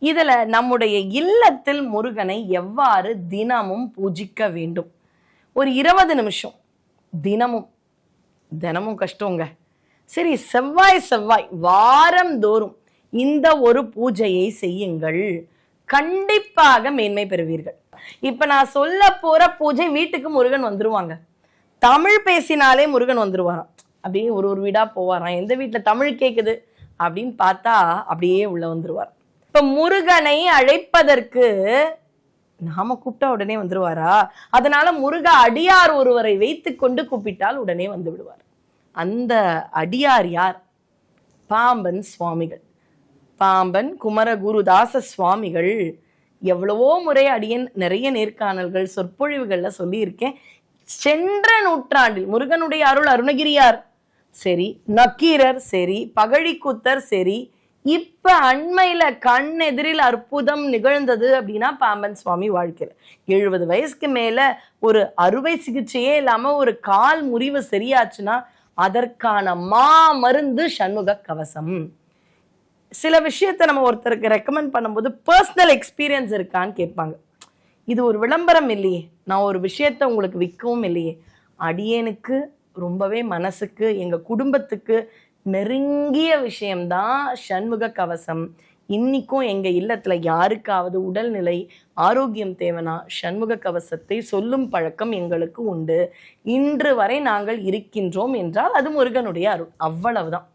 இதுல நம்முடைய இல்லத்தில் முருகனை எவ்வாறு தினமும் பூஜிக்க வேண்டும்? ஒரு இருபது நிமிஷம் தினமும். தினமும் கஷ்டங்க. சரி செவ்வாய் செவ்வாய் வாரந்தோறும் இந்த ஒரு பூஜையை செய்யுங்கள். கண்டிப்பாக மேன்மை பெறுவீர்கள். இப்ப நான் சொல்ல போற பூஜை வீட்டுக்கு முருகன் வந்துருவாங்க. தமிழ் பேசினாலே முருகன் வந்துருவாராம். அப்படியே ஒரு ஒரு வீடா போவாராம். எந்த வீட்டுல தமிழ் கேக்குது அப்படின்னு பார்த்தா அப்படியே உள்ள வந்துருவார். இப்ப முருகனை அழைப்பதற்கு நாம கூப்பிட்டா உடனே வந்துருவாரா? அதனால முருக அடியார் ஒருவரை வைத்து கொண்டு கூப்பிட்டால் உடனே வந்து விடுவார். அந்த அடியார் யார்? பாம்பன் சுவாமிகள். பாம்பன் குமரகுருதாச சுவாமிகள். எவ்வளவோ முறை அடியன் நிறைய நேர்காணல்கள் சொற்பொழிவுகள்ல சொல்லியிருக்கேன். சென்ற நூற்றாண்டில் முருகனுடைய அருள் அருணகிரியார். சரி நக்கீரர் சரி பகழிக்குத்தர் சரி இப்ப அண்மையில கண் எதிரில் அற்புதம் நிகழ்ந்தது அப்படின்னா பாம்பன் சுவாமி வாழ்க்கையில. எழுபது வயசுக்கு மேல ஒரு அறுவை சிகிச்சையே இல்லாம ஒரு கால் முறிவு சரியாச்சுன்னா அதற்கான மா மருந்து சண்முக கவசம். சில விஷயத்த நம்ம ஒருத்தருக்கு ரெக்கமெண்ட் பண்ணும்போது பர்சனல் எக்ஸ்பீரியன்ஸ் இருக்கான்னு கேட்பாங்க. இது ஒரு விளம்பரம் இல்லையே. நான் ஒரு விஷயத்த உங்களுக்கு விற்கவும் இல்லையே. அடியேனுக்கு ரொம்பவே மனசுக்கு எங்கள் குடும்பத்துக்கு நெருங்கிய விஷயம்தான் சண்முக கவசம். இன்னைக்கும் எங்கள் இல்லத்தில் யாருக்காவது உடல்நிலை ஆரோக்கியம் தேவைனா சண்முக கவசத்தை சொல்லும் பழக்கம் எங்களுக்கு உண்டு. இன்று வரை நாங்கள் இருக்கின்றோம் என்றால் அது முருகனுடைய அருள். அவ்வளவுதான்.